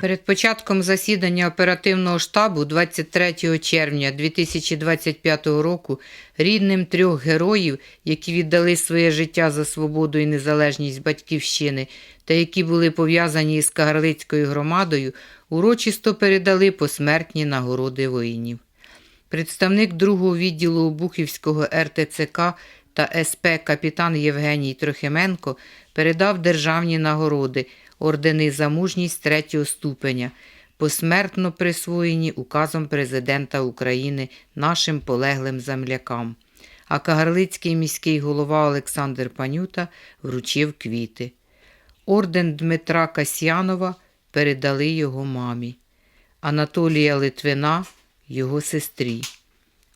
Перед початком засідання оперативного штабу 23 червня 2025 року рідним трьох героїв, які віддали своє життя за свободу і незалежність батьківщини та які були пов'язані із Кагарлицькою громадою, урочисто передали посмертні нагороди воїнів. Представник другого відділу Обухівського РТЦК та СП капітан Євгеній Трохименко передав державні нагороди, ордени за мужність третього ступеня, посмертно присвоєні указом президента України нашим полеглим землякам. А Кагарлицький міський голова Олександр Панюта вручив квіти. Орден Дмитра Касьянова передали його мамі, Анатолія Литвина його сестрі,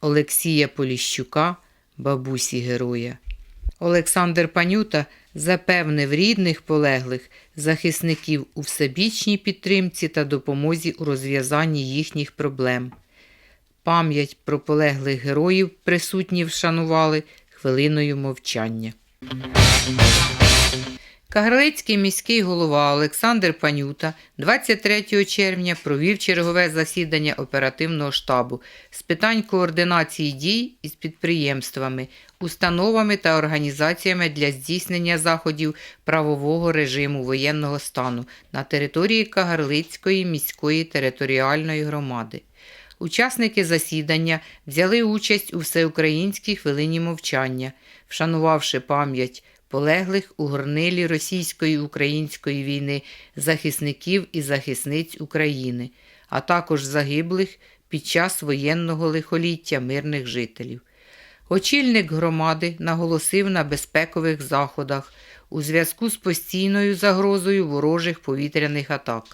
Олексія Поліщука, бабусі героя. Олександр Панюта запевнив рідних полеглих захисників у всебічній підтримці та допомозі у розв'язанні їхніх проблем. Пам'ять про полеглих героїв присутні вшанували хвилиною мовчання. Кагарлицький міський голова Олександр Панюта 23 червня провів чергове засідання оперативного штабу з питань координації дій із підприємствами, установами та організаціями для здійснення заходів правового режиму воєнного стану на території Кагарлицької міської територіальної громади. Учасники засідання взяли участь у всеукраїнській хвилині мовчання, вшанувавши пам'ять полеглих у горнилі російської-української війни захисників і захисниць України, а також загиблих під час воєнного лихоліття мирних жителів. Очільник громади наголосив на безпекових заходах у зв'язку з постійною загрозою ворожих повітряних атак.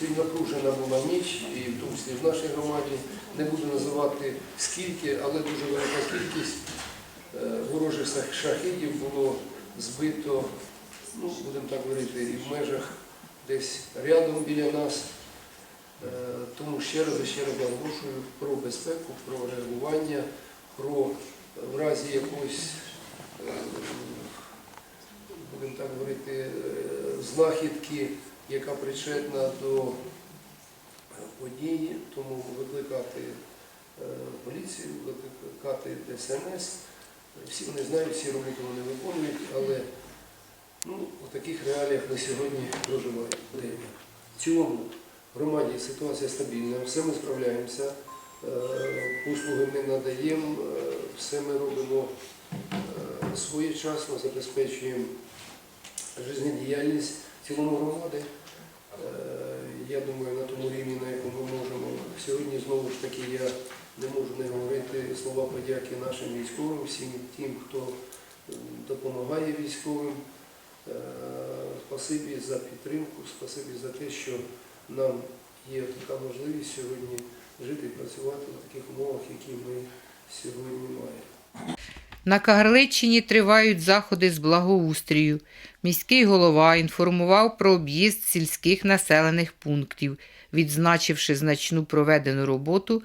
Сьогодні напружена була ніч, і в тому числі в нашій громаді. Не буду називати скільки, але дуже велика кількість е, ворожих шах- шахідів було збито, ну, будемо так говорити, і в межах десь рядом біля нас. Е, Тому ще раз і ще раз наголошую про безпеку, про реагування, про е, в разі якоїсь, е, будемо так говорити, знахідки, яка причетна до події, тому викликати поліцію, викликати ДСНС. Всі вони знають, всі роботи вони виконують, але ну, у таких реаліях на сьогодні проживають. В цілому в громаді ситуація стабільна, все ми справляємося, е, послуги ми надаємо, е, все ми робимо е, своєчасно, забезпечуємо життєдіяльність в цілому громади. Я думаю, на тому рівні, на якому ми можемо. Сьогодні знову ж таки я не можу не говорити слова подяки нашим військовим, всім тим, хто допомагає військовим. Е, Спасибі за підтримку, спасибі за те, що нам є така можливість сьогодні жити і працювати в таких умовах, які ми сьогодні маємо. На Кагарличчині тривають заходи з благоустрію. Міський голова інформував про об'їзд сільських населених пунктів, відзначивши значну проведену роботу,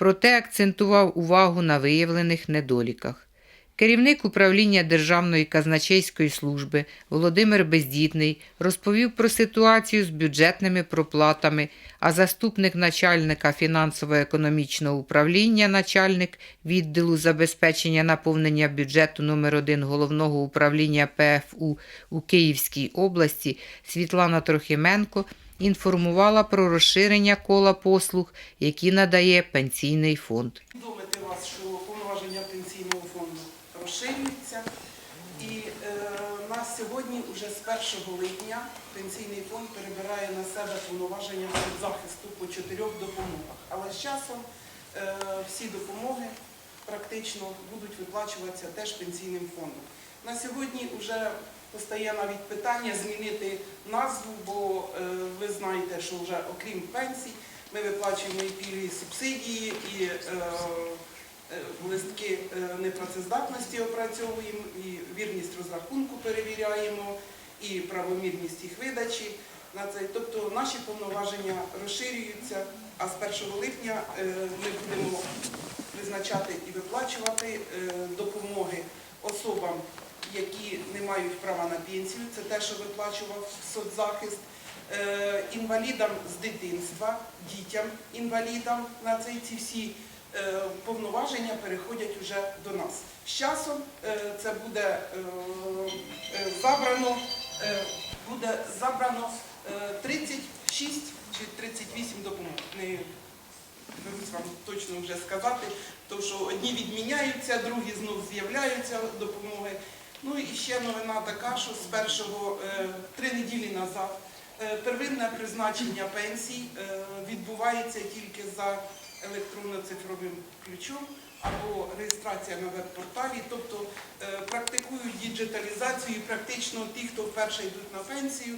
проте акцентував увагу на виявлених недоліках. Керівник управління Державної казначейської служби Володимир Бездітний розповів про ситуацію з бюджетними проплатами, а заступник начальника фінансово-економічного управління, начальник відділу забезпечення наповнення бюджету номер 1 головного управління ПФУ у Київській області Світлана Трохименко інформувала про розширення кола послуг, які надає пенсійний фонд. Повідомити вас, що повноваження пенсійного фонду розширюються. І е, нас сьогодні, вже з 1 липня, пенсійний фонд перебирає на себе повноваження захисту по чотирьох допомогах. Але з часом е, всі допомоги практично будуть виплачуватися теж пенсійним фондом. На сьогодні вже постає навіть питання змінити назву, бо е, ви знаєте, що вже окрім пенсій ми виплачуємо і пільги, субсидії, і е, е, листки непрацездатності опрацьовуємо, і вірність розрахунку перевіряємо, і правомірність їх видачі. Тобто наші повноваження розширюються, а з 1 липня ми будемо визначати і виплачувати допомоги особам, які не мають права на пенсію. Це те, що виплачував соцзахист. е, інвалідам з дитинства, дітям інвалідам на цей ці всі е, повноваження переходять вже до нас. З часом е, це буде забрано, буде забрано е, 36 чи 38 допомог. Не берусь вам точно вже сказати, тому що одні відміняються, другі знов з'являються допомоги. Ну і ще новина така, що з першого е, три неділі назад е, первинне призначення пенсій е, відбувається тільки за електронно-цифровим ключом або реєстрація на веб-порталі, тобто практикують діджиталізацію і практично ті, хто вперше йдуть на пенсію,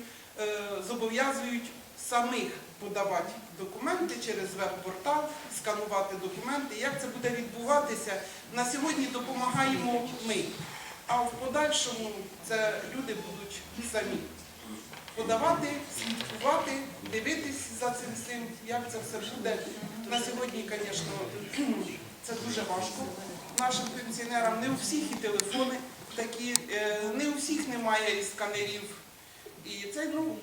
зобов'язують самих подавати документи через веб-портал, сканувати документи. Як це буде відбуватися? На сьогодні допомагаємо ми, а в подальшому це люди будуть самі подавати, слідкувати, дивитись за цим всім, як це все буде. На сьогодні, звісно, це дуже важко нашим пенсіонерам. Не у всіх і телефони такі, е, не у всіх немає і сканерів. І це ну,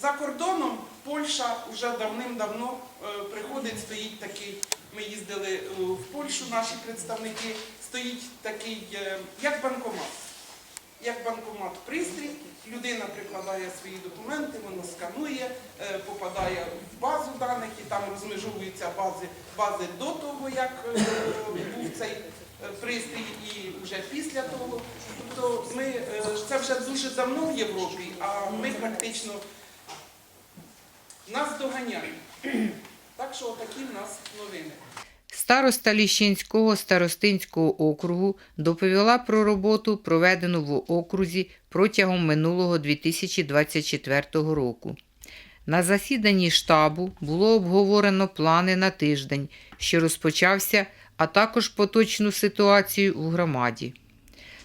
за кордоном Польща вже давним-давно е, приходить, стоїть такий. Ми їздили е, в Польщу, наші представники, стоїть такий, е, як банкомат. Як банкомат пристрій, людина прикладає свої документи, воно сканує, е, попадає в базу даних і там розмежовуються бази, бази до того, як е, був цей пристрій, і вже після того. Тобто ми, це вже дуже давно в Європі, а ми практично нас доганяють. Так що такі в нас новини. Староста Ліщинського старостинського округу доповіла про роботу, проведену в окрузі протягом минулого 2024 року. На засіданні штабу було обговорено плани на тиждень, що розпочався, а також поточну ситуацію у громаді.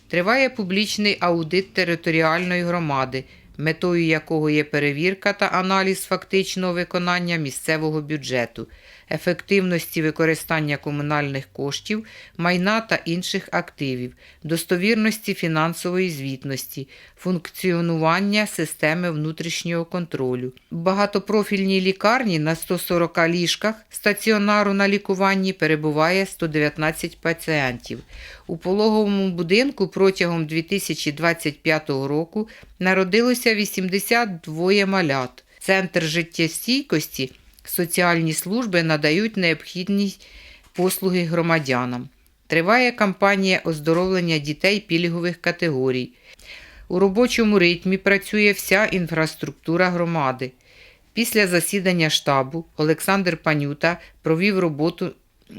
Триває публічний аудит територіальної громади, метою якого є перевірка та аналіз фактичного виконання місцевого бюджету, ефективності використання комунальних коштів, майна та інших активів, достовірності фінансової звітності, функціонування системи внутрішнього контролю. В багатопрофільній лікарні на 140 ліжках стаціонару на лікуванні перебуває 119 пацієнтів. У пологовому будинку протягом 2025 року народилося 82 малят. Центр життєстійкості соціальні служби надають необхідні послуги громадянам. Триває кампанія оздоровлення дітей пільгових категорій. У робочому ритмі працює вся інфраструктура громади. Після засідання штабу Олександр Панюта провів роботу,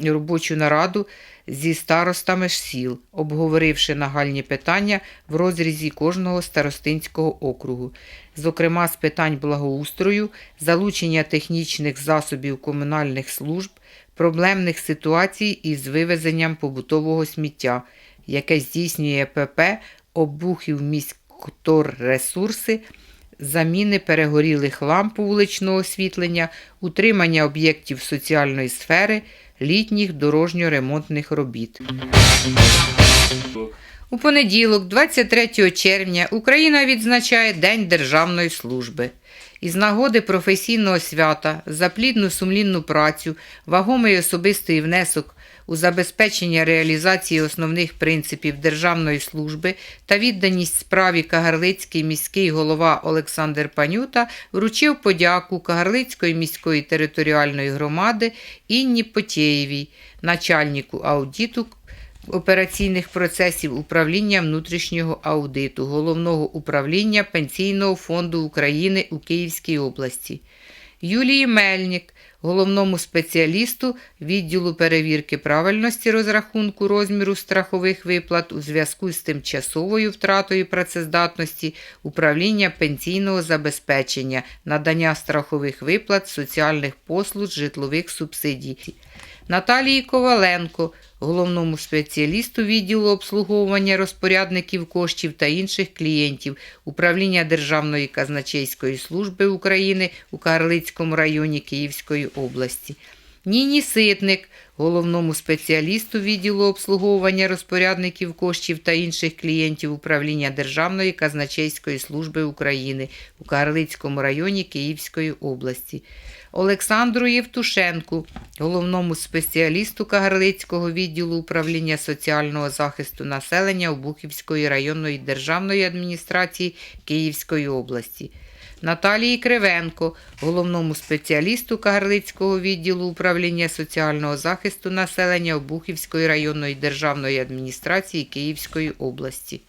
робочу нараду зі старостами ж сіл, обговоривши нагальні питання в розрізі кожного старостинського округу, зокрема з питань благоустрою, залучення технічних засобів комунальних служб, проблемних ситуацій із вивезенням побутового сміття, яке здійснює ПП обухів міськторресурси, заміни перегорілих ламп вуличного освітлення, утримання об'єктів соціальної сфери, літніх дорожньо-ремонтних робіт. У понеділок, 23 червня, Україна відзначає День Державної служби. Із нагоди професійного свята за плідну сумлінну працю, вагомий особистий внесок у забезпечення реалізації основних принципів державної служби та відданість справі Кагарлицький міський голова Олександр Панюта вручив подяку Кагарлицької міської територіальної громади Інні Потєєвій, начальнику аудиту операційних процесів управління внутрішнього аудиту Головного управління Пенсійного фонду України у Київській області. Юлії Мельник, головному спеціалісту відділу перевірки правильності розрахунку розміру страхових виплат у зв'язку з тимчасовою втратою працездатності управління пенсійного забезпечення, надання страхових виплат, соціальних послуг, житлових субсидій. Наталії Коваленко, головному спеціалісту відділу обслуговування розпорядників коштів та інших клієнтів Управління Державної казначейської служби України у Карлицькому районі Київської області. Ніні Ситник, головному спеціалісту відділу обслуговування розпорядників коштів та інших клієнтів управління Державної казначейської служби України у Карлицькому районі Київської області. Олександру Євтушенку, головному спеціалісту Кагарлицького відділу управління соціального захисту населення Обухівської районної державної адміністрації Київської області. Наталії Кривенко, головному спеціалісту Кагарлицького відділу управління соціального захисту населення Обухівської районної державної адміністрації Київської області.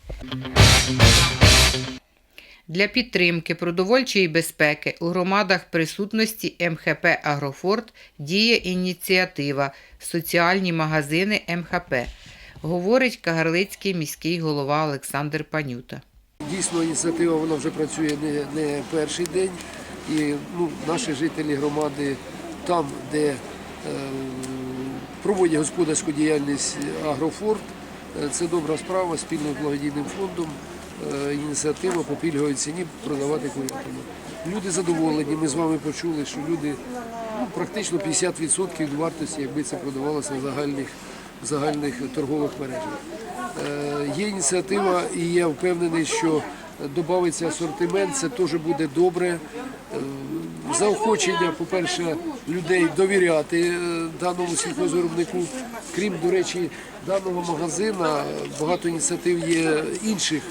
Для підтримки продовольчої безпеки у громадах присутності МХП Агрофорт діє ініціатива Соціальні магазини МХП, говорить Кагарлицький міський голова Олександр Панюта. Дійсно, ініціатива вона вже працює не, не перший день. І ну, наші жителі громади там, де е, проводять господарську діяльність Агрофорт, е, це добра справа спільно з благодійним фондом. Е, Ініціатива по пільговій ціні продавати курятину. Люди задоволені. Ми з вами почули, що люди ну, практично 50% від вартості, якби це продавалося в загальних, в загальних торгових мережах. Е, Є ініціатива, і я впевнений, що додається асортимент, це теж буде добре. Е, Заохочення, по-перше, людей довіряти даному сільхозвиробнику. Крім, до речі, даного магазина, багато ініціатив є інших,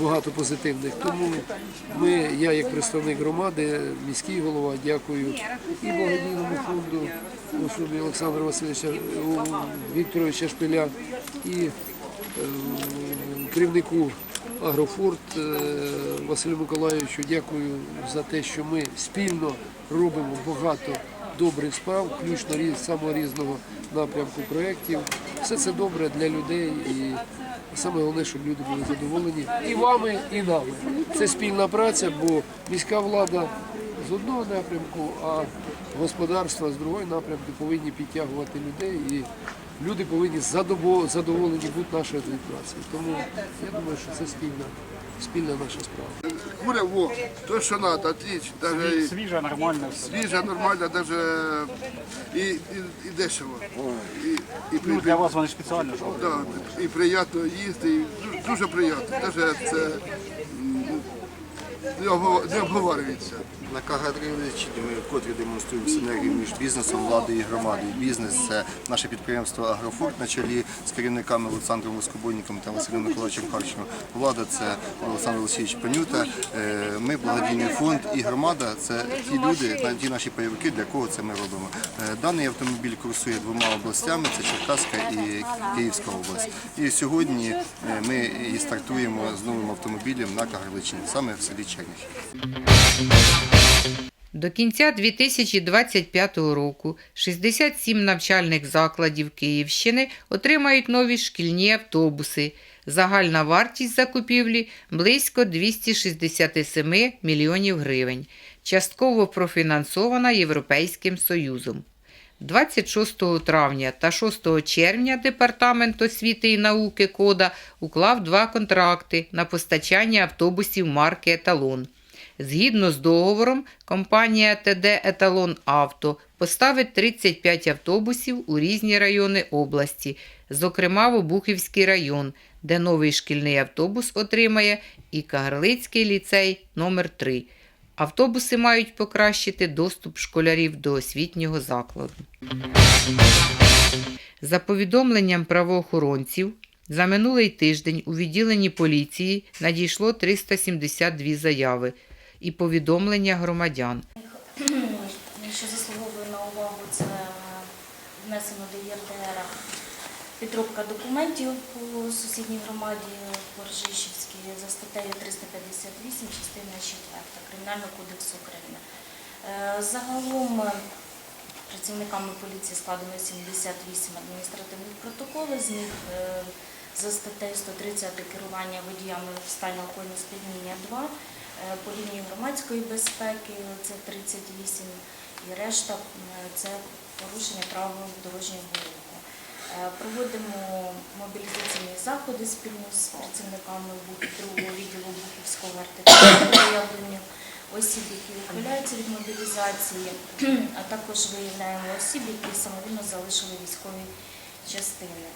багато позитивних. Тому ми, я як представник громади, міський голова, дякую і благодійному фонду особі Олександра Васильовича Вікторовича Шпиля і е, керівнику Агрофорт е, Василю Миколаївичу дякую за те, що ми спільно робимо багато добрих справ, включно самого різного напрямку проєктів. Все це добре для людей і саме головне, щоб люди були задоволені і вами, і нами. Це спільна праця, бо міська влада з одного напрямку, а господарство з другого напрямку повинні підтягувати людей і люди повинні задоволені бути нашою адміністрацією. Тому я думаю, що це спільна, спільна наша справа. Куря, во, то, що треба. Даже и Свіже, нормально все. свіже, даже і, і, і дешево. І, і, Ну, для вас вони спеціально ж роблять. да, і приємно їсти, і дуже, дуже приємно. Даже це м, не обгов- обговорюється. На Кагарличі ми вкотре демонструємо синергію між бізнесом, владою і громадою. Бізнес це наше підприємство Агрофорт на чолі з керівниками Олександром Воскобойником та Василем Миколаївичем Харчевим. Влада це Олександр Олексійович Панюта. Е, Ми благодійний фонд і громада це ті люди, ті наші пайовики, для кого це ми робимо. Е, Даний автомобіль курсує двома областями: це Черкаська і Київська область. І сьогодні е, ми і стартуємо з новим автомобілем на Кагарличині, саме в селі Черніхів. До кінця 2025 року 67 навчальних закладів Київщини отримають нові шкільні автобуси. Загальна вартість закупівлі близько 267 мільйонів гривень, частково профінансована Європейським Союзом. 26 травня та 6 червня Департамент освіти і науки Кода уклав два контракти на постачання автобусів марки Еталон. Згідно з договором, компанія ТД Еталон Авто поставить 35 автобусів у різні райони області, зокрема в Обухівський район, де новий шкільний автобус отримає і Кагарлицький ліцей номер 3 Автобуси мають покращити доступ школярів до освітнього закладу. За повідомленням правоохоронців, за минулий тиждень у відділенні поліції надійшло 372 заяви і повідомлення громадян. що заслуговує на увагу, це внесено до ЄРДР підробка документів по сусідній громаді Поржищівській за статтею 358, частина 4 Кримінального кодексу України. Е, Загалом е, працівниками поліції складено 78 адміністративних протоколів, з них е, за статтею 130 керування водіями в стані алкогольного сп'яніння 2, е, по лінії громадської безпеки це 38 і решта це порушення правил дорожнього руху. Е, Проводимо мобілізаційні заходи спільно з працівниками другого відділу Бухівського РТЦ по осіб, які ухиляються від мобілізації, а також виявляємо осіб, які самовільно залишили військові частини.